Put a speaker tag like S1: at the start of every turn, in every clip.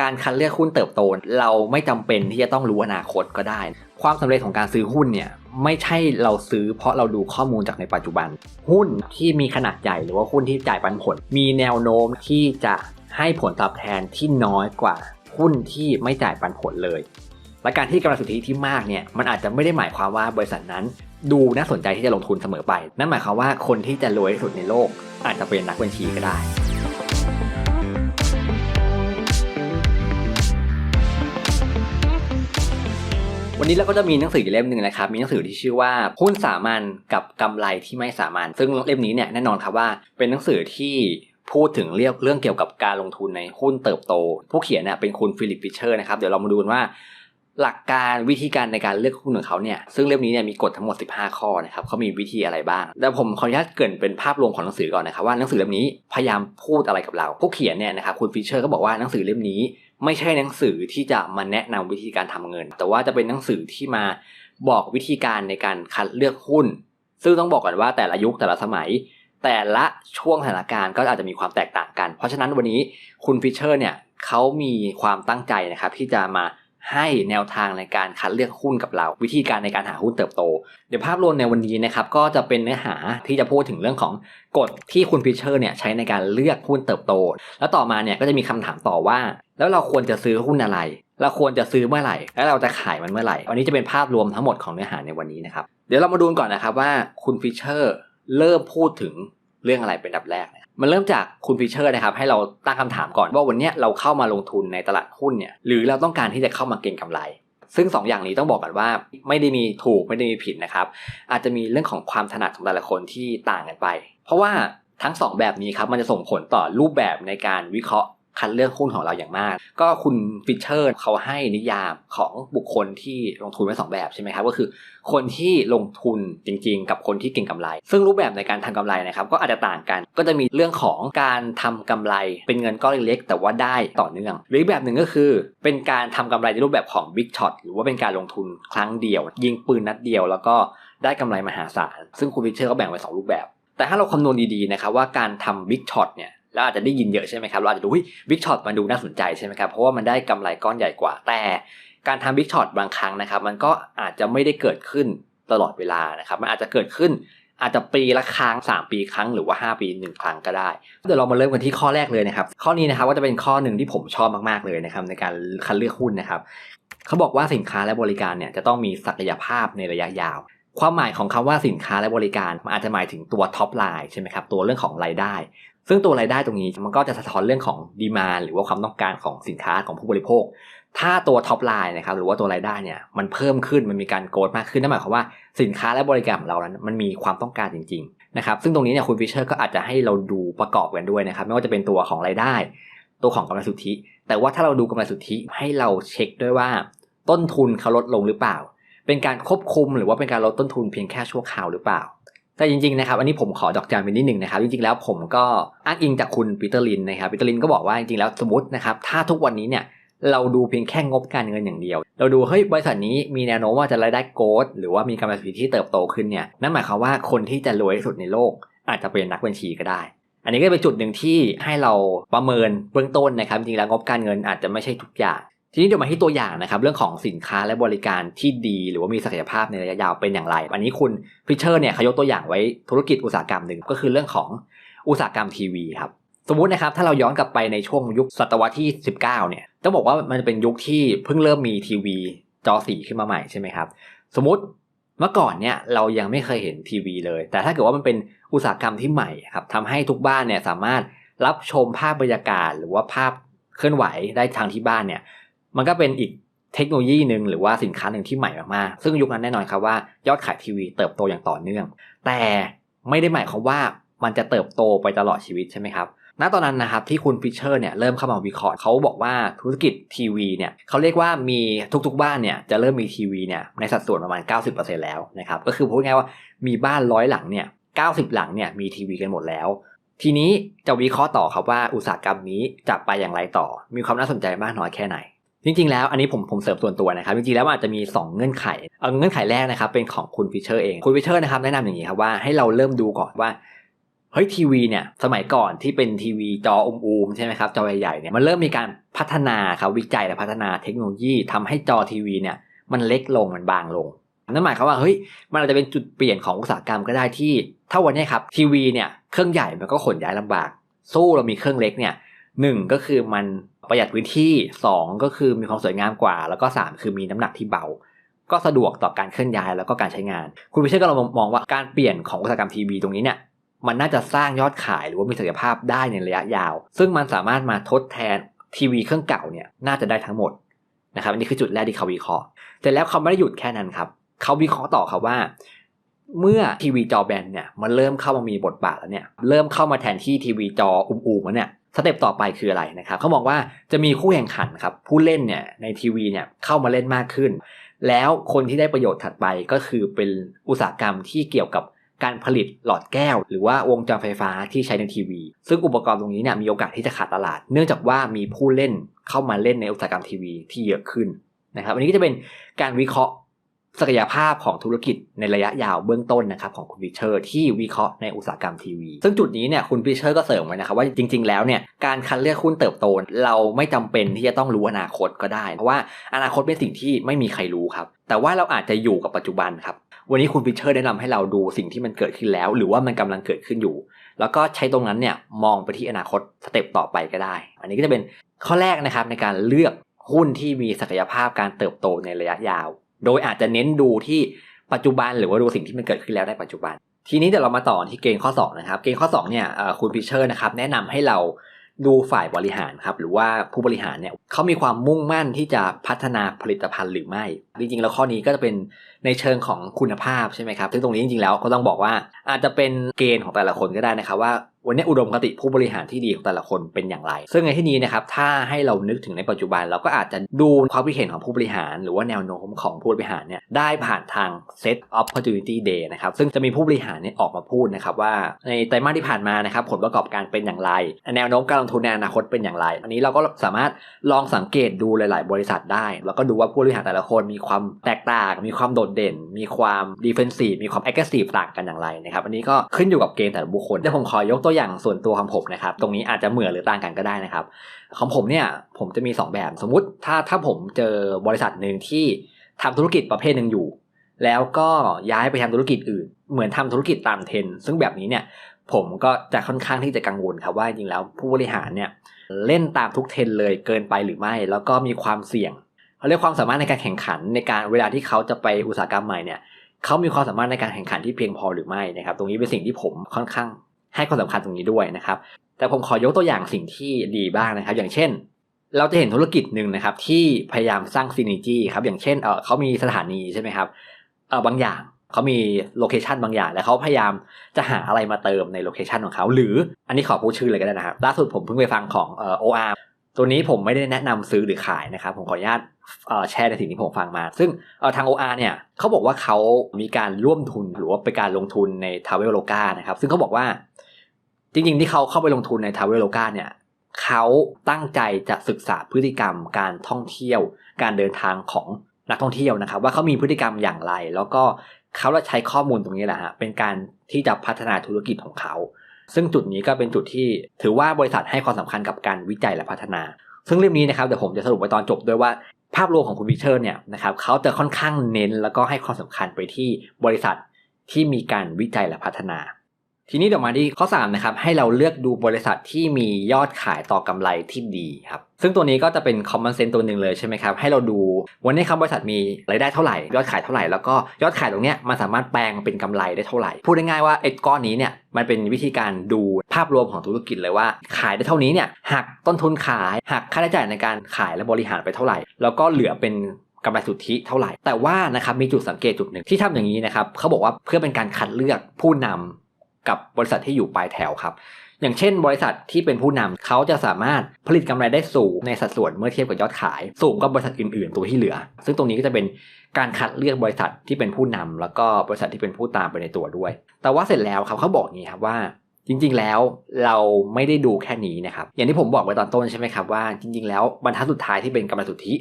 S1: การคัดเลือกหุ้นเติบโต เราไม่จำเป็นที่จะต้องรู้อนาคตก็ได้ ความสำเร็จของการซื้อหุ้นเนี่ยไม่ใช่เราซื้อเพราะเราดูข้อมูลจากในปัจจุบัน หุ้นที่มีขนาดใหญ่หรือว่าหุ้นที่จ่ายปันผล มีแนวโน้มที่จะให้ผลตอบแทนที่น้อยกว่าหุ้นที่ไม่จ่ายปันผลเลย และการที่กำไรสุทธิที่มากเนี่ยมันอาจจะไม่ได้หมายความว่าบริษัทนั้น ดูน่าสนใจที่จะลงทุนเสมอไป นั่นหมายความว่าคนที่จะรวยที่สุดในโลก อาจจะเป็นนักบัญชีก็ได้ วันนี้เราก็จะมีหนังสือเล่มหนึ่งนะครับ มีหนังสือที่ชื่อว่าหุ้นสามัญกับกำไรที่ไม่สามัญซึ่งเล่มนี้เนี่ยแน่นอนครับว่าเป็นหนังสือที่พูดถึงเรื่องเรื่องเกี่ยวกับการลงทุนในหุ้นเติบโต ผู้เขียนเนี่ยเป็นคุณฟิลิปฟิชเชอร์นะครับเดี๋ยวเรามาดูกันว่า หลักการวิธีการในการเลือกหุ้นของเขาเนี่ยซึ่งเล่มนี้เนี่ยมีกฎทั้งหมด 15 ข้อนะครับเขามีวิธีอะไรบ้างแต่ผมขออนุญาตเกินเป็นภาพรวมของหนังสือก่อนนะครับว่าหนังสือเล่มนี้พยายามพูดอะไรกับเรา ผู้เขียนเนี่ยนะครับคุณฟิชเชอร์ก็บอกว่าหนังสือเล่มนี้ ไม่ใช่หนังสือที่จะมาแนะนำวิธีการทำเงิน แต่ว่าจะเป็นหนังสือที่มาบอกวิธีการในการคัดเลือกหุ้น ซึ่งต้องบอกก่อนว่าแต่ละยุคแต่ละสมัย แต่ละช่วงสถานการณ์ก็อาจจะมีความแตกต่างกัน เพราะฉะนั้นวันนี้คุณฟิชเชอร์เนี่ยเขามีความตั้งใจนะครับที่จะมาให้แนวทางในการคัดเลือกหุ้นกับเรา วิธีการในการหาหุ้นเติบโต เดี๋ยวภาพรวมในวันนี้นะครับก็จะเป็นเนื้อหาที่จะพูดถึงเรื่องของกฎที่คุณฟิชเชอร์เนี่ยใช้ในการเลือกหุ้นเติบโต แล้วต่อมาเนี่ยก็จะมีคำถามต่อว่า แล้วเราควรจะซื้อหุ้นอะไร เราควรจะซื้อเมื่อไหร่ แล้วเราจะขายมันเมื่อไหร่วันนี้จะเป็นภาพรวมทั้งหมดของเนื้อหาในวันนี้นะครับ เดี๋ยวเรามาดูก่อนนะครับว่าคุณฟิชเชอร์เริ่มพูดถึงเรื่องอะไรเป็นดับแรกมันเริ่มจากคุณฟิชเชอร์นะครับ ให้เราตั้งคำถามก่อนว่าวันนี้เราเข้ามาลงทุนในตลาดหุ้นเนี่ย หรือเราต้องการที่จะเข้ามาเก็งกำไร ซึ่ง2อย่างนี้ต้องบอกกันว่าไม่ได้มีถูกไม่ได้มีผิดนะครับ อาจจะมีเรื่องของความถนัดของแต่ละคนที่ต่างกันไป เพราะว่าทั้ง 2 แบบนี้ครับมันจะส่งผลต่อรูปแบบในการวิเคราะห์ คัดเลือกหุ้นของเราอย่างมาก ก็คุณฟิชเชอร์เขาให้นิยามของบุคคลที่ลงทุนไว้สองแบบใช่ไหมครับก็คือ คนที่ลงทุนจริง ๆ กับคนที่เก่งกำไร ซึ่งรูปแบบในการทำกำไรนะครับก็อาจจะต่างกัน ก็จะมีเรื่องของการทำกำไร เป็นเงินก้อนเล็กๆแต่ว่าได้ต่อเนื่อง หรือแบบหนึ่งก็คือ เป็นการทำกำไรในรูปแบบของ Big Shot หรือว่าเป็นการลงทุนครั้งเดียว ยิงปืนนัดเดียว แล้วก็ได้กำไรมหาศาลซึ่งคุณฟิชเชอร์ก็แบ่งไว้สองรูปแบบแต่ถ้าเราคำนวณดีๆนะครับว่าการทำ Big Shot เนี่ย เราอาจจะได้ยินเยอะใช่ไหมครับเราอาจจะดูบิ๊กช็อตมันดูน่าสนใจใช่ไหมครับเพราะว่ามันได้กำไรก้อนใหญ่กว่า แต่การทำบิ๊กช็อตบางครั้งนะครับ มันก็อาจจะไม่ได้เกิดขึ้นตลอดเวลานะครับ มันอาจจะเกิดขึ้นอาจจะปีละครั้ง 3 ปีครั้งหรือว่า 5 ปี 1 ครั้งก็ได้ เดี๋ยวเรามาเริ่มกันที่ข้อแรกเลยนะครับ ข้อนี้นะครับก็จะเป็นข้อหนึ่งที่ผมชอบมากๆเลยนะครับในการคัดเลือกหุ้นนะครับ เขาบอกว่าสินค้าและบริการเนี่ยจะต้องมีศักยภาพในระยะยาว ความหมายของคำว่าสินค้าและบริการมันอาจจะหมายถึงตัวท็อปไลน์ใช่ไหมครับตัวเรื่องของรายได้ ซึ่งตัวรายได้ตรงนี้มันก็จะสะท้อนเรื่องของดีมาหรือว่าความต้องการของสินค้าของผู้บริโภค ถ้าตัวท็อปไลน์นะครับหรือว่าตัวรายได้เนี่ยมันเพิ่มขึ้นมันมีการโกรธมากขึ้นนั่นหมายความว่าสินค้าและบริการของเรานั้นมันมีความต้องการจริงๆนะครับซึ่งตรงนี้เนี่ยคุณฟิชเชอร์ก็อาจจะให้เราดูประกอบกันด้วยนะครับไม่ว่าจะเป็นตัวของรายได้ ตัวของกำไรสุทธิ แต่ว่าถ้าเราดูกำไรสุทธิให้เราเช็คด้วยว่า ต้นทุนเขาลดลงหรือเปล่า เป็นการควบคุมหรือว่าเป็นการลดต้นทุนเพียงแค่ชั่วคราวหรือเปล่า แต่จริงๆนะครับอันนี้ผมขอดอกจันไปนิดหนึ่งนะครับจริงๆแล้วผมก็อ้างอิงจากคุณปีเตอร์ลินนะครับปีเตอร์ลินก็บอกว่าจริงๆแล้วสมมตินะครับถ้าทุกวันนี้เนี่ยเราดูเพียงแค่งบการเงินอย่างเดียว เราดูเฮ้ยบริษัทนี้มีแนวโน้มว่าจะรายได้โกดหรือว่ามีกำไรสุทธิที่เติบโตขึ้นเนี่ยนั่นหมายความว่าคนที่จะรวยที่สุดในโลก อาจจะเป็นนักบัญชีก็ได้ อันนี้ก็เป็นจุดหนึ่งที่ให้เราประเมินเบื้องต้นนะครับจริงๆแล้วงบการเงินอาจจะไม่ใช่ทุกอย่าง ทีนี้เดี๋ยวมาที่ตัวอย่างนะครับ เรื่องของสินค้าและบริการที่ดีหรือว่ามีศักยภาพในระยะยาวเป็นอย่างไร อันนี้คุณฟิชเชอร์เนี่ยเขายกตัวอย่างไว้ธุรกิจอุตสาหกรรมหนึ่งก็คือเรื่องของอุตสาหกรรมทีวีครับสมมุตินะครับถ้าเราย้อนกลับไปในช่วงยุคศตวรรษที่ 19 เนี่ยต้องบอกว่ามันเป็นยุคที่เพิ่งเริ่มมีทีวีจอสีขึ้นมาใหม่ใช่ไหมครับสมมติเมื่อก่อนเนี่ยเรายังไม่เคยเห็นทีวีเลย แต่ถ้าเกิดว่ามันเป็นอุตสาหกรรมที่ใหม่ครับทำให้ทุกบ้านเนี่ยสามารถรับชมภาพบรรยากาศ หรือว่าภาพเคลื่อนไหวได้ทางที่บ้านเนี่ย มันก็เป็นอีกเทคโนโลยีหนึ่งหรือว่าสินค้าหนึ่งที่ใหม่มากๆ ซึ่งยุคนั้นแน่นอนครับว่ายอดขายทีวีเติบโตอย่างต่อเนื่อง แต่ไม่ได้หมายความว่ามันจะเติบโตไปตลอดชีวิตใช่ไหมครับ ณ ตอนนั้นนะครับที่คุณฟิชเชอร์เนี่ยเริ่มเข้ามาวิเคราะห์เขาบอกว่าธุรกิจทีวีเนี่ยเขาเรียกว่ามีทุกๆบ้านเนี่ยจะเริ่มมีทีวีเนี่ยในสัดส่วนประมาณ 90%แล้วนะครับก็คือพูดง่ายว่ามีบ้านร้อยหลังเนี่ย90 หลังเนี่ยมีทีวีกันหมดแล้ว ทีนี้จะวิเคราะห์ต่อครับว่าอุตสาหกรรมนี้จะไปอย่างไรต่อ มีความน่าสนใจมากน้อยแค่ไหน จริงๆแล้วอันนี้ผมผมเสริมส่วนตัวนะครับจริงๆแล้วอาจจะมี 2 เงื่อนไขเอาเงื่อนไขแรกนะครับเป็นของคุณฟิชเชอร์เองคุณฟิชเชอร์นะครับแนะนำอย่างนี้ครับว่าให้เราเริ่มดูก่อนว่าเฮ้ยทีวีเนี่ยสมัยก่อนที่เป็นทีวีจออุมๆใช่ไหมครับจอใหญ่ๆเนี่ยมันเริ่มมีการพัฒนาครับวิจัยและพัฒนาเทคโนโลยีทำให้จอทีวีเนี่ยมันเล็กลงมันบางลงนั่นหมายความว่าเฮ้ยมันอาจจะเป็นจุดเปลี่ยนของอุตสาหกรรมก็ได้ที่ถ้าวันนี้ครับทีวีเนี่ยเครื่องใหญ่มันก็ขนย้ายลำบาก สู้เรามีเครื่องเล็กเนี่ยหนึ่งก็คือมัน ประหยัดพื้นที่สองก็คือมีความสวยงามกว่า แล้วก็สามคือมีน้ำหนักที่เบา ก็สะดวกต่อการเคลื่อนย้ายแล้วก็การใช้งาน คุณพิเชษก็เรามองว่าการเปลี่ยนของอุตสาหกรรมทีวีตรงนี้เนี่ยมันน่าจะสร้างยอดขายหรือว่ามีศักยภาพได้ในระยะยาว ซึ่งมันสามารถมาทดแทนทีวีเครื่องเก่าเนี่ยน่าจะได้ทั้งหมดนะครับอันนี้คือจุดแรกที่เขาวิเคราะห์เสร็จแล้วเขาไม่ได้หยุดแค่นั้นครับเขาวิเคราะห์ต่อครับว่า เมื่อทีวีจอแบนเนี่ยมันเริ่มเข้ามามีบทบาทแล้วเนี่ยเริ่มเข้ามาแทนที่ทีวีจออุ้มๆแล้วเนี่ย สเต็ปต่อไปคืออะไรนะครับเขามองว่าจะมีคู่แข่งขันครับผู้เล่นเนี่ยในทีวีเนี่ยเข้ามาเล่นมากขึ้น แล้วคนที่ได้ประโยชน์ถัดไปก็คือเป็นอุตสาหกรรมที่เกี่ยวกับการผลิตหลอดแก้ว หรือว่าวงจรไฟฟ้าที่ใช้ในทีวี ซึ่งอุปกรณ์ตรงนี้เนี่ยมีโอกาสที่จะขาดตลาด เนื่องจากว่ามีผู้เล่นเข้ามาเล่นในอุตสาหกรรมทีวีที่เยอะขึ้นนะครับอันนี้ก็จะเป็นการวิเคราะห์ ศักยภาพของธุรกิจในระยะยาวเบื้องต้นนะครับของคุณพิเชอร์ที่วิเคราะห์ในอุตสาหกรรมทีวี ซึ่งจุดนี้เนี่ยคุณพิเชอร์ก็เสริมไว้นะครับว่าจริง ๆ แล้วเนี่ยการคัดเลือกหุ้นเติบโต เราไม่จำเป็นที่จะต้องรู้อนาคตก็ได้ เพราะว่าอนาคตเป็นสิ่งที่ไม่มีใครรู้ครับ แต่ว่าเราอาจจะอยู่กับปัจจุบันครับวันนี้คุณพิเชอร์แนะนำให้เราดูสิ่งที่มันเกิดขึ้นแล้ว หรือว่ามันกำลังเกิดขึ้นอยู่ แล้วก็ใช้ตรงนั้นเนี่ยมองไปที่อนาคตสเต็ปต่อไปก็ได้ อันนี้ก็จะเป็นข้อแรกนะครับในการเลือกหุ้นที่มีศักยภาพการเติบโตในระยะยาว โดยอาจจะเน้นดูที่ปัจจุบันหรือว่าดูสิ่งที่มันเกิดขึ้นแล้วในปัจจุบัน ทีนี้เดี๋ยวเรามาต่อที่เกณฑ์ข้อ 2 นะครับ เกณฑ์ข้อ 2 เนี่ยคุณพิเชอร์นะครับแนะนำให้เราดูฝ่ายบริหารครับหรือว่าผู้บริหารเนี่ยเขามีความมุ่งมั่นที่จะพัฒนาผลิตภัณฑ์หรือไม่ จริงๆ แล้วข้อนี้ก็จะเป็นในเชิงของคุณภาพใช่ไหมครับซึ่งตรงนี้จริงๆแล้วก็ต้องบอกว่าอาจจะเป็นเกณฑ์ของแต่ละคนก็ได้นะครับว่าวันนี้อุดมคติผู้บริหารที่ดีของแต่ละคนเป็นอย่างไร ซึ่งในที่นี้นะครับถ้าให้เรานึกถึงในปัจจุบัน เราก็อาจจะดูความคิดเห็นของผู้บริหาร หรือว่าแนวโน้มของผู้บริหารเนี่ยได้ผ่านทาง Set Opportunity Day นะครับซึ่งจะมีผู้บริหารเนี่ยออกมาพูดนะครับว่าในไตรมาสที่ผ่านมานะครับผลประกอบการเป็นอย่างไร แนวโน้มการลงทุนในอนาคตเป็นอย่างไร อันนี้เราก็สามารถลองสังเกตดูหลาย ๆ บริษัทได้ แล้วก็ดูว่าผู้บริหารแต่ละคนมีความแตกต่าง มีความโดดเด่น มีความดีเฟนซีฟมีความแอคทีฟต่างกันอย่างไรนะครับอันนี้ก็ขึ้นอยู่กับเกณฑ์แต่ละบุคคลเดี๋ยวผมขอยกตัวอย่างส่วนตัวของผมนะครับ ตรงนี้อาจจะเหมือนหรือต่างกันก็ได้นะครับ ของผมเนี่ยผมจะมี 2 แบบสมมุติถ้าถ้าผมเจอบริษัทหนึ่งที่ทำธุรกิจประเภทหนึ่งอยู่ แล้วก็ย้ายไปทำธุรกิจอื่น เหมือนทำธุรกิจตามเทรนซึ่งแบบนี้เนี่ยผมก็จะค่อนข้างที่จะกังวลครับว่าจริงแล้วผู้บริหารเนี่ยเล่นตามทุกเทรนเลยเกินไปหรือไม่ แล้วก็มีความเสี่ยงเขาเรียกความสามารถในการแข่งขันในการเวลาที่เขาจะไปอุตสาหกรรมใหม่เนี่ยเขามีความสามารถในการแข่งขันที่เพียงพอหรือไม่นะครับ ตรงนี้เป็นสิ่งที่ผมค่อนข้าง ให้ความสำคัญตรงนี้ด้วยนะครับ แต่ผมขอยกตัวอย่างสิ่งที่ดีบ้างนะครับ อย่างเช่น เราจะเห็นธุรกิจหนึ่งนะครับ ที่พยายามสร้างซีนิจี้ครับอย่างเช่นเออเขามีสถานีใช่ไหมครับเออบางอย่างเขามีโลเคชันบางอย่างแล้วเขาพยายามจะหาอะไรมาเติมในโลเคชันของเขาหรืออันนี้ขอพูดชื่อเลยก็ได้นะครับล่าสุดผมเพิ่งไปฟังของเอ่อ OR ตัวนี้ผมไม่ได้แนะนำซื้อหรือขายนะครับ ผมขออนุญาตแชร์ในสิ่งที่ผมฟังมา ซึ่งทาง OR เนี่ยเขาบอกว่าเขามีการร่วมทุนหรือว่าเป็นการลงทุนใน t r a v e l o g a นะครับ ซึ่งเขาบอกว่า จริงๆ ที่เขาเข้าไปลงทุนใน t r a v e l o g a เนี่ยเขาตั้งใจจะศึกษาพฤติกรรมการท่องเที่ยว การเดินทางของนักท่องเที่ยวนะครับ ว่าเขามีพฤติกรรมอย่างไร แล้วก็เขาจะใช้ข้อมูลตรงนี้แหละฮะเป็นการที่จะพัฒนาธุรกิจของเขา ซึ่งจุดนี้ก็เป็นจุดที่ถือว่าบริษัทให้ความสำคัญกับการวิจัยและพัฒนา ซึ่งเรื่องนี้นะครับเดี๋ยวผมจะสรุปไว้ตอนจบด้วยว่าภาพรวมของคุณวิเชอร์เนี่ยนะครับเขาจะค่อนข้างเน้นแล้วก็ให้ความสำคัญไปที่บริษัทที่มีการวิจัยและพัฒนา ทีนี้เดี๋ยวมาที่ข้อ3นะครับให้เราเลือกดูบริษัทที่มียอดขายต่อกำไรที่ดีครับซึ่งตัวนี้ก็จะเป็น common sense ตัวหนึ่งเลยใช่ไหมครับให้เราดูวันนี้ครับบริษัทมีรายได้เท่าไหร่ ยอดขายเท่าไหร่แล้วก็ยอดขายตรงเนี้ยมันสามารถแปลงเป็นกำไรได้เท่าไหร่ พูดง่ายๆว่าไอ้ก้อนนี้เนี่ยมันเป็นวิธีการดูภาพรวมของธุรกิจเลยว่า ขายได้เท่านี้เนี่ยหักต้นทุนขายหักค่าใช้จ่ายในการขายและบริหารไปเท่าไหร่ แล้วก็เหลือเป็นกำไรสุทธิเท่าไหร่ แต่ว่านะครับมีจุดสังเกตจุดหนึ่งที่ทำอย่างนี้นะครับเขาบอกว่าเพื่อเป็นการคัดเลือกผู้นำ กับบริษัทที่อยู่ปลายแถวครับ อย่างเช่น บริษัทที่เป็นผู้นำเขาจะสามารถผลิตกำไรได้สูงในสัดส่วนเมื่อเทียบกับยอดขาย สูงกว่าบริษัทอื่น ๆ ตัวที่เหลือ ซึ่งตรงนี้ก็จะเป็นการคัดเลือกบริษัทที่เป็นผู้นำแล้วก็บริษัทที่เป็นผู้ตามไปในตัวด้วย แต่ว่าเสร็จแล้วครับเขาบอกงนี้ครับว่าจริงๆ แล้วเราไม่ได้ดูแค่นี้นะครับ อย่างที่ผมบอกไว้ตอนต้นใช่ไหมครับว่าจริงๆ แล้วบรรทัดสุดท้ายที่เป็นกำไรสุทธิ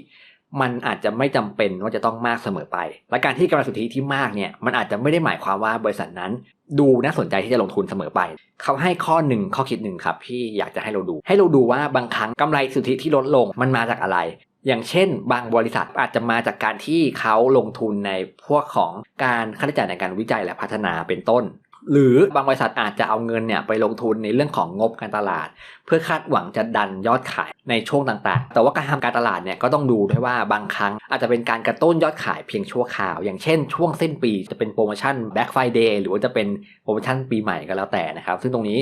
S1: มันอาจจะไม่จำเป็นว่าจะต้องมากเสมอไป และการที่กำไรสุทธิที่มากเนี่ย มันอาจจะไม่ได้หมายความว่าบริษัทนั้น ดูน่าสนใจที่จะลงทุนเสมอไป เขาให้ข้อหนึ่งข้อคิดหนึ่งครับที่อยากจะให้เราดู ให้เราดูว่าบางครั้งกำไรสุทธิที่ลดลงมันมาจากอะไร อย่างเช่น บางบริษัทอาจจะมาจากการที่เขาลงทุนในพวกของการค่าใช้จ่ายในการวิจัยและพัฒนาเป็นต้น หรือบางบริษัทอาจจะเอาเงินเนี่ยไปลงทุนในเรื่องของงบการตลาด เพื่อคาดหวังจะดันยอดขายในช่วงต่างๆ แต่ว่าการทำการตลาดเนี่ยก็ต้องดูด้วยว่าบางครั้งอาจจะเป็นการกระตุ้นยอดขายเพียงชั่วคราว อย่างเช่นช่วงสิ้นปีจะเป็นโปรโมชั่น Black Friday หรือว่าจะเป็นโปรโมชั่นปีใหม่ก็แล้วแต่นะครับ ซึ่งตรงนี้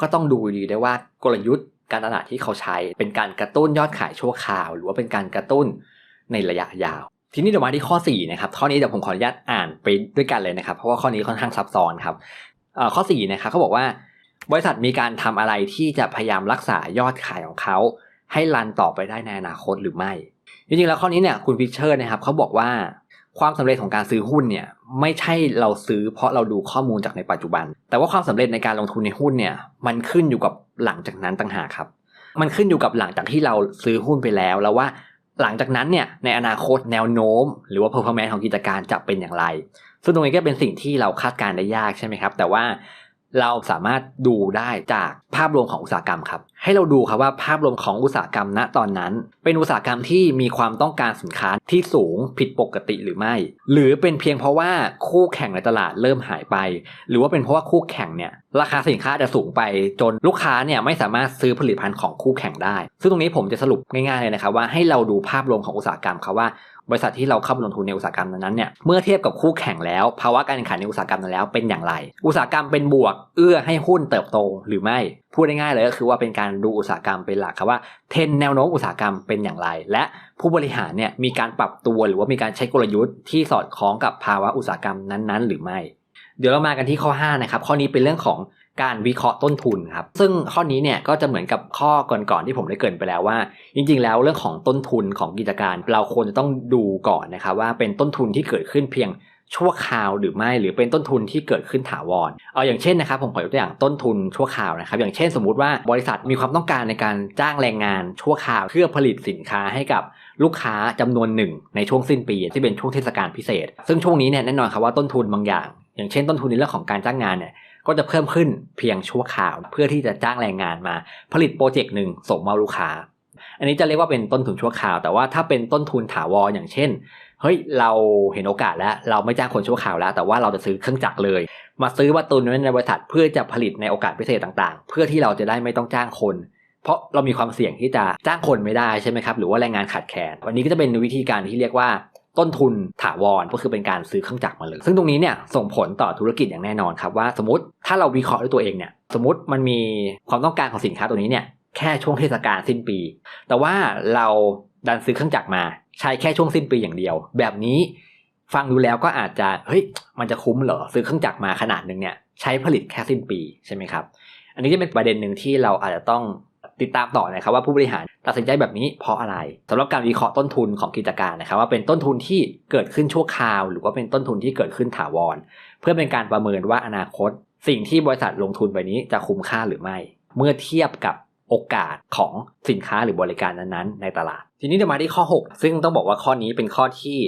S1: ก็ต้องดูดีได้วยว่ากลยุทธ์การตลาดที่เขาใช้ เป็นการกระตุ้นยอดขายชั่วคราว หรือว่าเป็นการกระตุ้นในระยะยาว ทีนี้เดี๋ยวมาที่ข้อ4นะครับข้อนี้เดี๋ยวผมขออนุญาตอ่านไปด้วยกันเลยนะครับ เพราะว่าข้อนี้ค่อนข้างซับซ้อนครับข้อ4นะครับเขาบอกว่า บริษัทมีการทำอะไรที่จะพยายามรักษายอดขายของเขาให้รันต่อไปได้ในอนาคตหรือไม่จริงๆแล้วข้อนี้เนี่ยคุณพิเชอร์นะครับเขาบอกว่าความสำเร็จของการซื้อหุ้นเนี่ยไม่ใช่เราซื้อเพราะเราดูข้อมูลจากในปัจจุบัน แต่ว่าความสำเร็จในการลงทุนในหุ้นเนี่ยมันขึ้นอยู่กับหลังจากนั้นต่างหากครับ มันขึ้นอยู่กับหลังจากที่เราซื้อหุ้นไปแล้วแล้วว่า หลังจากนั้นเนี่ยในอนาคตแนวโน้ม หรือว่า performance ของกิจการจะเป็นอย่างไร ซึ่งตรงนี้ก็เป็นสิ่งที่เราคาดการได้ยากใช่ไหมครับ แต่ว่า เราสามารถดูได้จากภาพรวมของอุตสาหกรรมครับให้เราดูครับว่าภาพรวมของอุตสาหกรรมณตอนนั้น เป็นอุตสาหกรรมที่มีความต้องการสินค้าที่สูงผิดปกติหรือไม่ หรือเป็นเพียงเพราะว่าคู่แข่งในตลาดเริ่มหายไป หรือว่าเป็นเพราะว่าคู่แข่งเนี่ยราคาสินค้าจะสูงไปจนลูกค้าเนี่ยไม่สามารถซื้อผลิตภัณฑ์ของคู่แข่งได้ ซึ่งตรงนี้ผมจะสรุปง่ายๆเลยนะครับว่าให้เราดูภาพรวมของอุตสาหกรรมครับว่า บริษัทที่เราเข้าลงทุนในอุตสาหกรรมนั้นเนี่ยเมื่อเทียบกับคู่แข่งแล้ว ภาวะการแข่งขันในอุตสาหกรรมนั้นแล้วเป็นอย่างไร อุตสาหกรรมเป็นบวก เอื้อให้หุ้นเติบโตหรือไม่พูดง่ายๆเลยก็คือว่าเป็นการดูอุตสาหกรรมเป็นหลักครับว่าเทรนแนวโน้มอุตสาหกรรมเป็นอย่างไร และผู้บริหารเนี่ยมีการปรับตัวหรือว่ามีการใช้กลยุทธ์ที่สอดคล้องกับภาวะอุตสาหกรรมนั้นๆ หรือไม่ เดี๋ยวเรามากันที่ข้อ5นะครับข้อนี้เป็นเรื่องของ การวิเคราะห์ต้นทุนครับ ซึ่งข้อนี้เนี่ยก็จะเหมือนกับข้อก่อนๆที่ผมได้เกินไปแล้วว่า จริง ๆ แล้วเรื่องของต้นทุนของกิจการ เราควรจะต้องดูก่อนนะครับว่าเป็นต้นทุนที่เกิดขึ้นเพียงชั่วคราวหรือไม่หรือเป็นต้นทุนที่เกิดขึ้นถาวร เอาอย่างเช่นนะครับผมขอยกตัวอย่างต้นทุนชั่วคราวนะครับ อย่างเช่นสมมุติว่าบริษัทมีความต้องการในการจ้างแรงงานชั่วคราวเพื่อผลิตสินค้าให้กับลูกค้าจำนวนหนึ่งในช่วงสิ้นปี ที่เป็นช่วงเทศกาลพิเศษ ซึ่งช่วงนี้เนี่ยแน่นอนครับว่าต้นทุนบางอย่าง อย่างเช่นต้นทุนในเรื่องของการจ้างงานเนี่ย ก็จะเพิ่มขึ้นเพียงชั่วคราว เพื่อที่จะจ้างแรงงานมา ผลิตโปรเจกต์หนึ่งส่งมอบลูกค้า อันนี้จะเรียกว่าเป็นต้นทุนชั่วคราว แต่ว่าถ้าเป็นต้นทุนถาวรอย่างเช่นเฮ้ยเราเห็นโอกาสแล้ว เราไม่จ้างคนชั่วคราวแล้ว แต่ว่าเราจะซื้อเครื่องจักรเลย มาซื้อวัตถุนในบริษัทเพื่อจะผลิตในโอกาสพิเศษต่างๆ เพื่อที่เราจะได้ไม่ต้องจ้างคน เพราะเรามีความเสี่ยงที่จะจ้างคนไม่ได้ใช่ไหมครับหรือว่าแรงงานขาดแคลนวันนี้ก็จะเป็นวิธีการที่เรียกว่า ต้นทุนถาวรก็คือเป็นการซื้อเครื่องจักรมาเลย ซึ่งตรงนี้เนี่ยส่งผลต่อธุรกิจอย่างแน่นอนครับว่าสมมติถ้าเราวิเคราะห์ด้วยตัวเองเนี่ยสมมติมันมีความต้องการของสินค้าตัวนี้เนี่ยแค่ช่วงเทศกาลสิ้นปี แต่ว่าเราดันซื้อเครื่องจักรมาใช้แค่ช่วงสิ้นปีอย่างเดียว แบบนี้ฟังดูแล้วก็อาจจะเฮ้ยมันจะคุ้มเหรอซื้อเครื่องจักรมาขนาดหนึ่งเนี่ยใช้ผลิตแค่สิ้นปีใช่ไหมครับ อันนี้จะเป็นประเด็นหนึ่งที่เราอาจจะต้อง ติดตามต่อนะครับว่าผู้บริหารตัดสินใจแบบนี้เพราะอะไรสำหรับการวิเคราะห์ต้นทุนของกิจการนะครับ ว่าเป็นต้นทุนที่เกิดขึ้นชั่วคราว หรือว่าเป็นต้นทุนที่เกิดขึ้นถาวร เพื่อเป็นการประเมินว่าอนาคต สิ่งที่บริษัทลงทุนไปนี้จะคุ้มค่าหรือไม่ เมื่อเทียบกับโอกาสของสินค้าหรือบริการนั้นๆ ในตลาด ทีนี้เดี๋ยวมาที่ข้อ 6 ซึ่งต้องบอกว่าข้อนี้เป็นข้อที่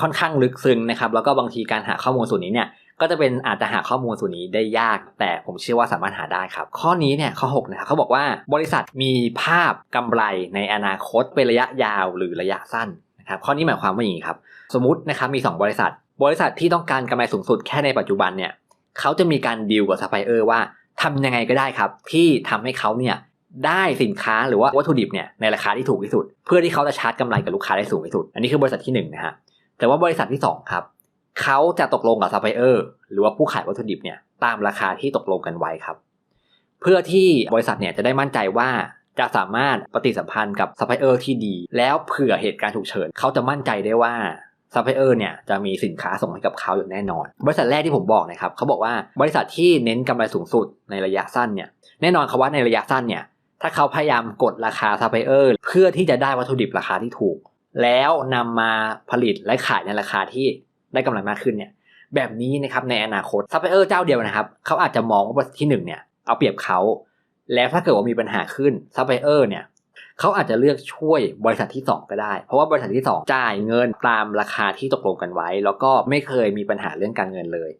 S1: ค่อนข้างลึกซึ้งนะครับแล้วก็บางทีการหาข้อมูลส่วนนี้เนี่ย ก็จะเป็นอาจจะหาข้อมูลส่วนนี้ได้ยาก แต่ผมเชื่อว่าสามารถหาได้ครับ ข้อนี้เนี่ยข้อ6นะครับเขาบอกว่าบริษัทมีภาพกำไรในอนาคตเป็นระยะยาวหรือระยะสั้นนะครับข้อนี้หมายความว่าอย่างนี้ครับ สมมตินะครับมี 2 บริษัท บริษัทที่ต้องการกำไรสูงสุดแค่ในปัจจุบันเนี่ยเขาจะมีการดีลกับซัพพลายเออร์ว่าทำยังไงก็ได้ครับ ที่ทำให้เขาเนี่ยได้สินค้าหรือว่าวัตถุดิบเนี่ยในราคาที่ถูกที่สุด เพื่อที่เขาจะชาร์จกำไรกับลูกค้าได้สูงที่สุด อันนี้คือบริษัทที่1นะฮะแต่ว่าบริษัทที่2ครับ เขาจะตกลงกับซัพพลายเออร์หรือว่าผู้ขายวัตถุดิบเนี่ยตามราคาที่ตกลงกันไว้ครับ เพื่อที่บริษัทเนี่ยจะได้มั่นใจว่าจะสามารถปฏิสัมพันธ์กับซัพพลายเออร์ที่ดี แล้วเผื่อเหตุการณ์ฉุกเฉินเขาจะมั่นใจได้ว่าซัพพลายเออร์เนี่ยจะมีสินค้าส่งให้กับเขาอย่างแน่นอน บริษัทแรกที่ผมบอกนะครับเขาบอกว่าบริษัทที่เน้นกำไรสูงสุดในระยะสั้นเนี่ยแน่นอนเขาว่าในระยะสั้นเนี่ยถ้าเขาพยายามกดราคาซัพพลายเออร์เพื่อที่จะได้วัตถุดิบราคาที่ถูก แล้วนำมาผลิตและขายในราคาที่ ได้กำไรมากขึ้นเนี่ยแบบนี้นะครับในอนาคตซัพพลายเออร์เจ้าเดียวนะครับเขาอาจจะมองว่าบริษัทที่1เนี่ยเอาเปรียบเขาแล้วถ้าเกิดว่ามีปัญหาขึ้นซัพพลายเออร์เนี่ยเขาอาจจะเลือกช่วยบริษัทที่ 2 ก็ได้ เพราะว่าบริษัทที่ 2 จ่ายเงินตามราคาที่ตกลงกันไว้ แล้วก็ไม่เคยมีปัญหาเรื่องการเงินเลย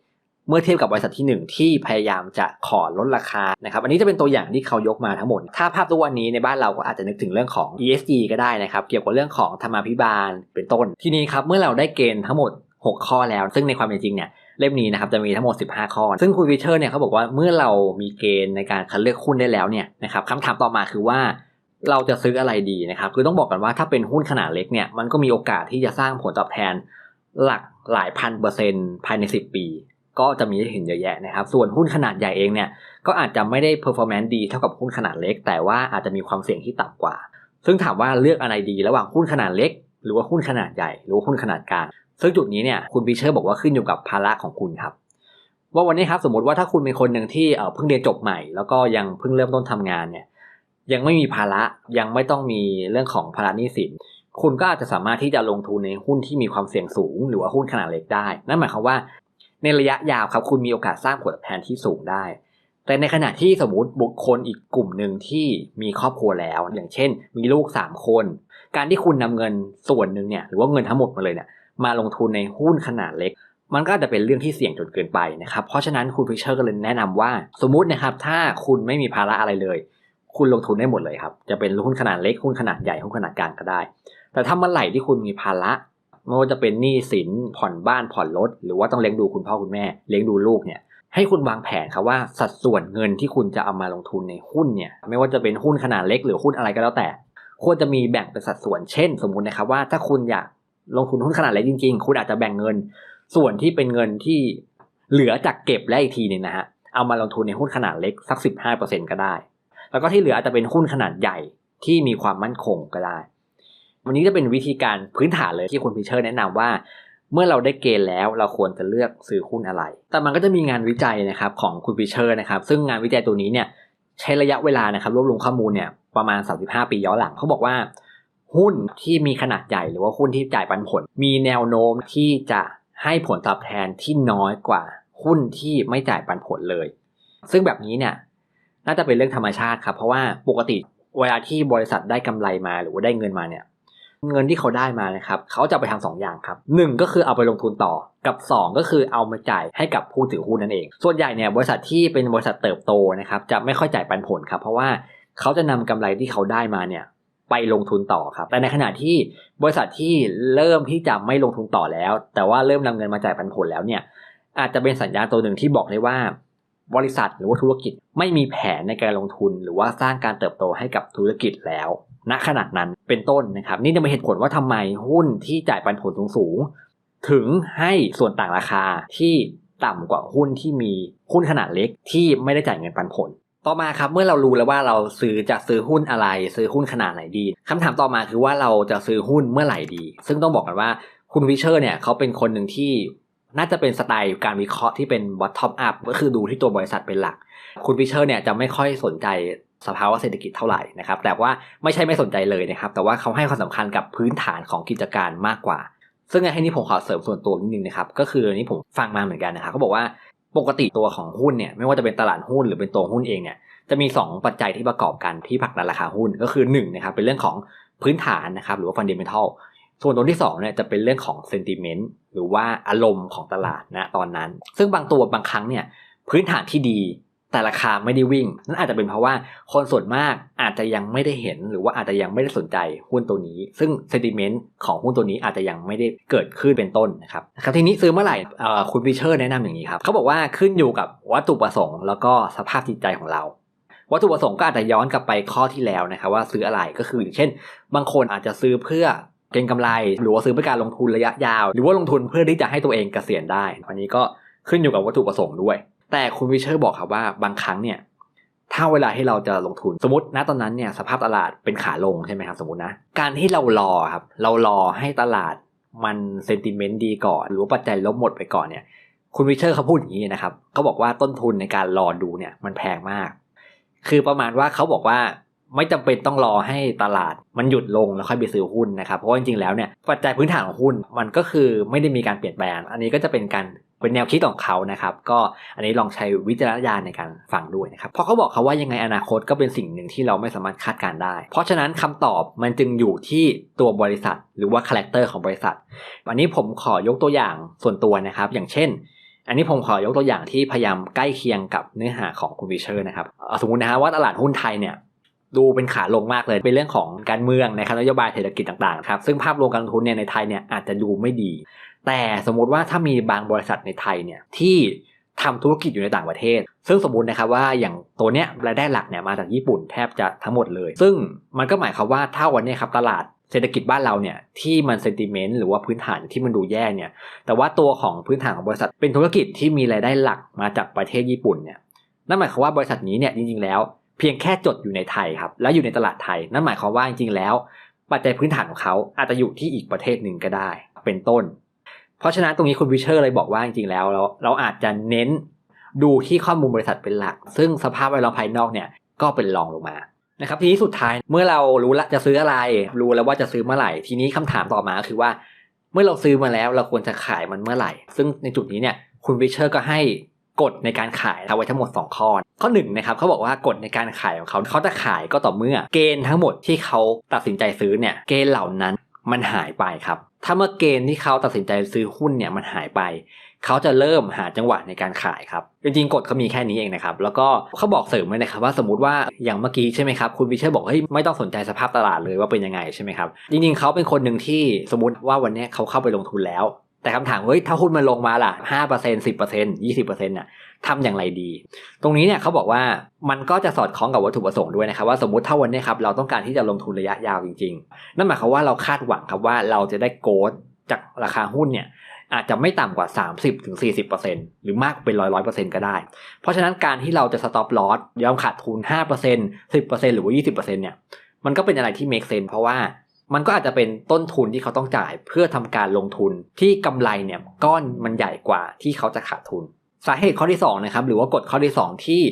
S1: เมื่อเทียบกับบริษัทที่ 1 ที่พยายามจะขอลดราคานะครับอันนี้จะเป็นตัวอย่างที่เขายกมาทั้งหมด ถ้าภาพตัววันนี้ในบ้านเราก็อาจจะนึกถึงเรื่องของ ESG ก็ได้นะครับเกี่ยวกับเรื่องของธรรมาภิบาลเป็นต้น ทีนี้ครับเมื่อเราได้เกณฑ์ทั้งหมด 6 ข้อแล้ว ซึ่งในความเป็นจริงเนี่ยเล่มนี้นะครับจะมีทั้งหมด 15 ข้อ ซึ่งคุณวิเชอร์เนี่ยเขาบอกว่าเมื่อเรามีเกณฑ์ในการคัดเลือกหุ้นได้แล้วเนี่ยนะครับคำถามต่อมาคือว่าเราจะซื้ออะไรดีนะครับ คือต้องบอกกันว่าถ้าเป็นหุ้นขนาดเล็กเนี่ยมันก็มีโอกาสที่จะสร้างผลตอบแทนหลักหลายพันเปอร์เซ็นต์ภายใน 10 ปี ก็จะมีให้เห็นเยอะแยะนะครับ ส่วนหุ้นขนาดใหญ่เองเนี่ยก็อาจจะไม่ได้ performance ดีเท่ากับหุ้นขนาดเล็ก แต่ว่าอาจจะมีความเสี่ยงที่ต่ำกว่า ซึ่งถามว่าเลือกอะไรดี ระหว่างหุ้นขนาดเล็ก หรือว่าหุ้นขนาดใหญ่ หรือว่าหุ้นขนาดกลาง ซึ่งจุดนี้เนี่ยคุณปีเชอร์บอกว่าขึ้นอยู่กับภาระของคุณครับ ว่าวันนี้ครับสมมติว่าถ้าคุณเป็นคนหนึ่งที่เพิ่งเรียนจบใหม่ แล้วก็ยังเพิ่งเริ่มต้นทำงานเนี่ยยังไม่มีภาระยังไม่ต้องมีเรื่องของภาระหนี้สินคุณก็อาจจะสามารถที่จะลงทุนในหุ้นที่มีความเสี่ยงสูง หรือว่าหุ้นขนาดเล็กได้ นั่นหมายความว่า ในระยะยาวครับคุณมีโอกาสสร้างผลตอบแทนที่สูงได้ แต่ในขณะที่สมมติบุคคลอีกกลุ่มหนึ่งที่มีครอบครัวแล้ว อย่างเช่น มีลูก 3 คน การที่คุณนำเงินส่วนหนึ่งเนี่ยหรือว่าเงินทั้งหมดมาเลยเนี่ย มาลงทุนในหุ้นขนาดเล็ก มันก็อาจจะเป็นเรื่องที่เสี่ยงจนเกินไปนะครับ เพราะฉะนั้นคุณฟิชเชอร์ก็เลยแนะนำว่า สมมุตินะครับถ้าคุณไม่มีภาระอะไรเลย คุณลงทุนได้หมดเลยครับ จะเป็นหุ้นขนาดเล็กหุ้นขนาดใหญ่หุ้นขนาดกลางก็ได้ แต่ถ้าเมื่อไหร่ที่คุณมีภาระไม่ว่าจะเป็นหนี้สินผ่อนบ้านผ่อนรถหรือว่าต้องเลี้ยงดูคุณพ่อคุณแม่ เลี้ยงดูลูกเนี่ยให้คุณวางแผนครับว่าสัดส่วนเงินที่คุณจะเอามาลงทุนในหุ้นเนี่ยไม่ว่าจะเป็นหุ้นขนาดเล็กหรือหุ้นอะไรก็แล้วแต่ ควรจะมีแบ่งเป็นสัดส่วนเช่น สมมุตินะครับว่าถ้าคุณอยาก ลงทุนหุ้นขนาดเล็กจริง ๆ คุณอาจจะแบ่งเงิน ส่วนที่เป็นเงินที่เหลือจากเก็บและอีกทีหนึงนะฮะเอามาลงทุนในหุ้นขนาดเล็กสัก 15%ก็ได้ แล้วก็ที่เหลืออาจจะเป็นหุ้นขนาดใหญ่ที่มีความมั่นคงก็ได้ วันนี้จะเป็นวิธีการพื้นฐานเลยที่คุณพิเชอร์แนะนำว่า เมื่อเราได้เกณฑ์แล้วเราควรจะเลือกซื้อหุ้นอะไร แต่มันก็จะมีงานวิจัยนะครับของคุณพิเชอร์นะครับ ซึ่งงานวิจัยตัวนี้เนี่ยใช้ระยะเวลานะครับรวบรวมข้อมูลเนี่ยประมาณ 35 ปีย้อนหลังเขาบอกว่า หุ้นที่มีขนาดใหญ่หรือว่าหุ้นที่จ่ายปันผล มีแนวโน้มที่จะให้ผลตอบแทนที่น้อยกว่าหุ้นที่ไม่จ่ายปันผลเลย ซึ่งแบบนี้เนี่ยน่าจะเป็นเรื่องธรรมชาติครับ เพราะว่าปกติเวลาที่บริษัทได้กำไรมาหรือว่าได้เงินมาเนี่ย เงินที่เขาได้มานะครับเขาจะไปทำสองอย่างครับหนึ่งก็คือเอาไปลงทุนต่อกับสองก็คือเอามาจ่ายให้กับผู้ถือหุ้นนั่นเอง ส่วนใหญ่เนี่ยบริษัทที่เป็นบริษัทเติบโตนะครับจะไม่ค่อยจ่ายปันผลครับเพราะว่าเขาจะนำกำไรที่เขาได้มาเนี่ย ไปลงทุนต่อครับ แต่ในขณะที่บริษัทที่เริ่มที่จะไม่ลงทุนต่อแล้ว แต่ว่าเริ่มนำเงินมาจ่ายปันผลแล้วเนี่ย อาจจะเป็นสัญญาณตัวหนึ่งที่บอกได้ว่า บริษัทหรือว่าธุรกิจไม่มีแผนในการลงทุน หรือว่าสร้างการเติบโตให้กับธุรกิจแล้ว ณขณะนั้นเป็นต้นนะครับ นี่จะเป็นเหตุผลว่าทำไมหุ้นที่จ่ายปันผลสูงๆถึงให้ส่วนต่างราคาที่ต่ำกว่าหุ้นที่มีหุ้นขนาดเล็กที่ไม่ได้จ่ายเงินปันผล ต่อมาครับเมื่อเรารู้แล้วว่าเราซื้อจะซื้อหุ้นอะไร ซื้อหุ้นขนาดไหนดีคำถามต่อมาคือว่าเราจะซื้อหุ้นเมื่อไหร่ดี ซึ่งต้องบอกกันว่าคุณวิเชอร์เนี่ยเขาเป็นคนหนึ่งที่น่าจะเป็นสไตล์การวิเคราะห์ที่เป็น bottom up ก็คือดูที่ตัวบริษัทเป็นหลัก คุณพิเชอร์เนี่ยจะไม่ค่อยสนใจสภาวะเศรษฐกิจเท่าไหร่นะครับ แต่ว่าไม่ใช่ไม่สนใจเลยนะครับ แต่ว่าเขาให้ความสำคัญกับพื้นฐานของกิจการมากกว่า ซึ่งในที่นี้ผมขอเสริมส่วนตัวนิดนึงนะครับ ก็คือนนี้ผมฟังมาเหมือนกันนะครับเขาบอกว่า ปกติตัวของหุ้นเนี่ยไม่ว่าจะเป็นตลาดหุ้นหรือเป็นตัวหุ้นเองเนี่ยจะมี 2 ปัจจัยที่ประกอบกันที่ผลักดันราคาหุ้นก็คือ1นะครับเป็นเรื่องของพื้นฐานนะครับหรือว่าฟันเดเมนทัลส่วนตัวที่2เนี่ยจะเป็นเรื่องของเซนติเมนต์หรือว่าอารมณ์ของตลาดนะตอนนั้น ซึ่งบางตัวบางครั้งเนี่ยพื้นฐานที่ดี แต่ราคาไม่ได้วิ่ง นั่นอาจจะเป็นเพราะว่าคนส่วนมากอาจจะยังไม่ได้เห็นหรือว่าอาจจะยังไม่ได้สนใจหุ้นตัวนี้ ซึ่ง sentiment ของหุ้นตัวนี้อาจจะยังไม่ได้เกิดขึ้นเป็นต้นนะครับครับทีนี้ซื้อเมื่อไหร่คุณพิเชอร์แนะนำอย่างนี้ครับเขาบอกว่าขึ้นอยู่กับวัตถุประสงค์แล้วก็สภาพจิตใจของเราวัตถุประสงค์ก็อาจจะย้อนกลับไปข้อที่แล้วนะครับว่าซื้ออะไรก็คืออย่างเช่น บางคนอาจจะซื้อเพื่อเก็งกำไร หรือว่าซื้อเพื่อการลงทุนระยะยาว หรือว่าลงทุนเพื่อที่จะให้ตัวเองเกษียณได้อันนี้ก็ขึ้นอยู่กับวัตถุประสงค์ด้วย แต่คุณวิเชอร์บอกครับว่าบางครั้งเนี่ยถ้าเวลาที่เราจะลงทุนสมมติณตอนนั้นเนี่ยสภาพตลาดเป็นขาลงใช่ไหมครับสมมตินะ การที่เรารอครับ เรารอให้ตลาดมันเซนติเมนต์ดีก่อน หรือว่าปัจจัยลบหมดไปก่อนเนี่ย คุณวิเชอร์เขาพูดอย่างนี้นะครับเขาบอกว่าต้นทุนในการรอดูเนี่ยมันแพงมาก คือประมาณว่าเขาบอกว่าไม่จำเป็นต้องรอให้ตลาดมันหยุดลงแล้วค่อยไปซื้อหุ้นนะครับเพราะว่าจริงๆแล้วเนี่ยปัจจัยพื้นฐานของหุ้นมันก็คือไม่ได้มีการเปลี่ยนแปลง อันนี้ก็จะเป็นการ เป็นแนวคิดของเขานะครับ ก็อันนี้ลองใช้วิจารณญาณในการฟังด้วยนะครับเพราะเขาบอกเขาว่ายังไงอนาคตก็เป็นสิ่งหนึ่งที่เราไม่สามารถคาดการได้ เพราะฉะนั้นคำตอบมันจึงอยู่ที่ตัวบริษัท หรือว่าคาแรคเตอร์ของบริษัทวันนี้ผมขอยกตัวอย่างส่วนตัวนะครับ อย่างเช่น อันนี้ผมขอยกตัวอย่างที่พยายามใกล้เคียงกับเนื้อหาของคุณวิเชอร์นะครับสมมตินะฮะว่าตลาดหุ้นไทยเนี่ยดูเป็นขาลงมากเลยเป็นเรื่องของการเมืองนะครับนโยบายเศรษฐกิจต่างๆครับซึ่งภาพรวมการลงทุนเนี่ยในไทยเนี่ยอาจจะดูไม่ดี แต่สมมุติว่าถ้ามีบางบริษัทในไทยเนี่ยที่ทำธุรกิจอยู่ในต่างประเทศ ซึ่งสมมตินะครับว่าอย่างตัวเนี้ยรายได้หลักเนี่ยมาจากญี่ปุ่นแทบจะทั้งหมดเลย ซึ่งมันก็หมายความว่าถ้าวันนี้ครับตลาดเศรษฐกิจบ้านเราเนี่ยที่มันเซนติเมนต์หรือว่าพื้นฐานที่มันดูแย่เนี่ยแต่ว่าตัวของพื้นฐานของบริษัทเป็นธุรกิจที่มีรายได้หลักมาจากประเทศญี่ปุ่นเนี่ยนั่นหมายความว่าบริษัทนี้เนี่ยจริงๆแล้ว เพียงแค่จดอยู่ในไทยครับแล้วอยู่ในตลาดไทย นั่นหมายความว่าจริงๆแล้ว ปัจจัยพื้นฐานของเขาอาจจะอยู่ที่อีกประเทศหนึ่งก็ได้ เป็นต้น เพราะฉะนั้นตรงนี้คุณวิเชอร์เลยบอกว่าจริงๆแล้วเราเราอาจจะเน้นดูที่ข้อมูลบริษัทเป็นหลัก ซึ่งสภาพแวดล้อมภายนอกเนี่ยก็เป็นรองลงมานะครับทีนี้สุดท้ายเมื่อเรารู้ละจะซื้ออะไร รู้แล้วว่าจะซื้อเมื่อไหร่ ทีนี้คำถามต่อมาคือว่า เมื่อเราซื้อมาแล้วเราควรจะขายมันเมื่อไหร่ ซึ่งในจุดนี้เนี่ยคุณวิเชอร์ก็ให้กฎในการขายเอาไว้ทั้งหมด 2 ข้อ ข้อหนึ่งนะครับเขาบอกว่ากฎในการขายของเขาเขาจะขายก็ต่อเมื่อ เกณฑ์ทั้งหมดที่เขาตัดสินใจซื้อเนี่ยเกณฑ์เหล่านั้นมันหายไปครับ ถ้าเมื่อเกณฑ์ที่เขาตัดสินใจซื้อหุ้นเนี่ยมันหายไป เขาจะเริ่มหาจังหวะในการขายครับ จริงๆกฎเขามีแค่นี้เองนะครับ แล้วก็เขาบอกเสริมไว้นะครับว่าสมมติว่าอย่างเมื่อกี้ใช่ไหมครับ คุณวิเชอร์บอกเฮ้ยไม่ต้องสนใจสภาพตลาดเลยว่าเป็นยังไงใช่ไหมครับ จริงๆเขาเป็นคนหนึ่งที่สมมติว่าวันนี้เขาเข้าไปลงทุนแล้ว แต่คำถามเฮ้ยถ้าหุ้นมันลงมาล่ะห้าเปอร์เซ็นสิบเปอร์เซ็นยี่สิบเปอร์เซ็นต์น่ะ ทำอย่างไรดี ตรงนี้เนี่ยเขาบอกว่ามันก็จะสอดคล้องกับวัตถุประสงค์ด้วยนะครับว่าสมมติถ้าวันนี้ครับเราต้องการที่จะลงทุนระยะยาวจริง ๆ นั่นหมายความว่าเราคาดหวังครับว่าเราจะได้โกดจากราคาหุ้นเนี่ยอาจจะไม่ต่ำกว่า 30-40%หรือมากเป็นร้อยร้อยเปอร์เซ็นต์ก็ได้ เพราะฉะนั้นการที่เราจะสต็อปลอสยอมขาดทุน 5% 10%หรือว่า 20%เนี่ยมันก็เป็นอะไรที่ make sense เพราะว่ามันก็อาจจะเป็นต้นทุนที่เขาต้องจ่ายเพื่อทำการลงทุนที่กำไรเนี่ยก้อนมันใหญ่กว่าที่เขาจะขาดทุน สาเหตุข้อที่2นะครับ หรือว่ากฎข้อที่ 2 ที่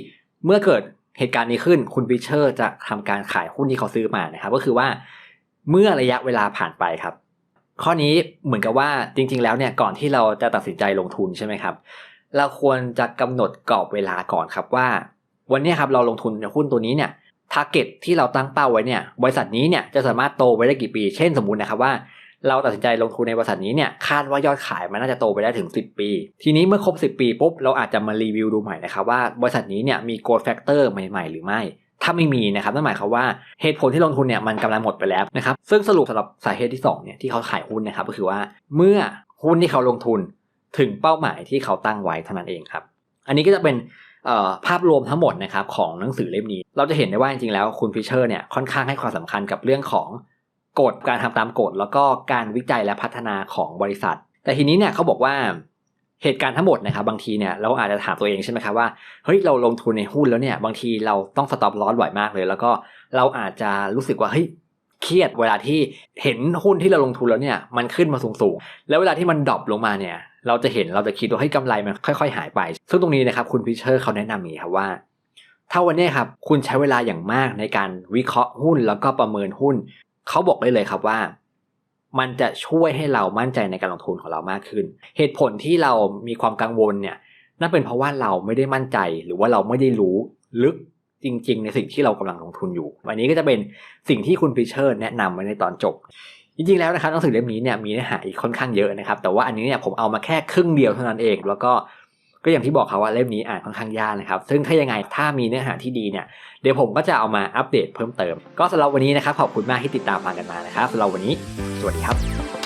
S1: เมื่อเกิดเหตุการณ์นี้ขึ้นคุณวิเชอร์จะทำการขายหุ้นที่เขาซื้อมานะครับ ก็คือว่าเมื่อระยะเวลาผ่านไปครับ ข้อนี้เหมือนกับว่าจริง ๆ แล้วเนี่ยก่อนที่เราจะตัดสินใจลงทุนใช่ไหมครับ เราควรจะกำหนดกรอบเวลาก่อนครับว่า วันนี้ครับเราลงทุนในหุ้นตัวนี้เนี่ยทาร์เก็ตที่เราตั้งเป้าไว้เนี่ยบริษัทนี้เนี่ยจะสามารถโตไปได้กี่ปี เช่นสมมุตินะครับว่า เราตัดสินใจลงทุนในบริษัทนี้เนี่ยคาดว่ายอดขายมันน่าจะโตไปได้ถึง 10 ปี ทีนี้เมื่อครบ 10 ปีปุ๊บเราอาจจะมารีวิวดูใหม่นะครับว่าบริษัทนี้เนี่ยมี growth factor ใหม่ ๆ หรือไม่ถ้าไม่มีนะครับนั่นหมายความว่าเหตุผลที่ลงทุนเนี่ยมันกำลังหมดไปแล้วนะครับซึ่งสรุปสำหรับสาเหตุที่2เนี่ยที่เขาขายหุ้นนะครับก็คือว่าเมื่อหุ้นที่เขาลงทุนถึงเป้าหมายที่เขาตั้งไว้เท่านั้นเองครับ อันนี้ก็จะเป็นภาพรวมทั้งหมดนะครับของหนังสือเล่มนี้ เราจะเห็นได้ว่าจริงๆแล้วคุณฟิชเชอร์เนี่ยค่อนข้างให้ความสำคัญกับเรื่องของ กฎการทำตามกฎแล้วก็การวิจัยและพัฒนาของบริษัท แต่ทีนี้เนี่ยเขาบอกว่าเหตุการณ์ทั้งหมดนะครับบางทีเนี่ยเราอาจจะถามตัวเองใช่ไหมครับว่าเฮ้ยเราลงทุนในหุ้นแล้วเนี่ยบางทีเราต้องสต็อปลอสบ่อยมากเลย แล้วก็เราอาจจะรู้สึกว่าเฮ้ยเครียดเวลาที่เห็นหุ้นที่เราลงทุนแล้วเนี่ยมันขึ้นมาสูงๆ แล้วเวลาที่มันดรอปลงมาเนี่ยเราจะเห็นเราจะคิดว่าให้กำไรมันค่อยๆ หายไป ซึ่งตรงนี้นะครับคุณพิเชอร์เขาแนะนำอย่างนี้ครับว่า ถ้าวันนี้ครับคุณใช้เวลาอย่างมากในการวิเคราะห์หุ้นแล้วก็ประเมินหุ้น เขาบอกได้เลยครับว่า มันจะช่วยให้เรามั่นใจในการลงทุนของเรามากขึ้น เหตุผลที่เรามีความกังวลเนี่ยนั่นเป็นเพราะว่าเราไม่ได้มั่นใจหรือว่าเราไม่ได้รู้ลึกจริง ๆ ในสิ่งที่เรากำลังลงทุนอยู่ วันนี้ก็จะเป็นสิ่งที่คุณพิเชอร์แนะนำไว้ในตอนจบ จริงๆแล้วนะครับหนังสือเล่มนี้เนี่ยมีเนื้อหาอีกค่อนข้างเยอะนะครับ แต่ว่าอันนี้เนี่ยผมเอามาแค่ครึ่งเดียวเท่านั้นเอง แล้วก็ ก็อย่างที่บอกครับว่าเล่มนี้อ่านค่อนข้างยากนะครับ ซึ่งถ้ายังไงถ้ามีเนื้อหาที่ดีเนี่ยเดี๋ยวผมก็จะเอามาอัปเดตเพิ่มเติม ก็สำหรับวันนี้นะครับขอบคุณมากที่ติดตามฟังกันมานะครับสำหรับวันนี้ สวัสดีครับ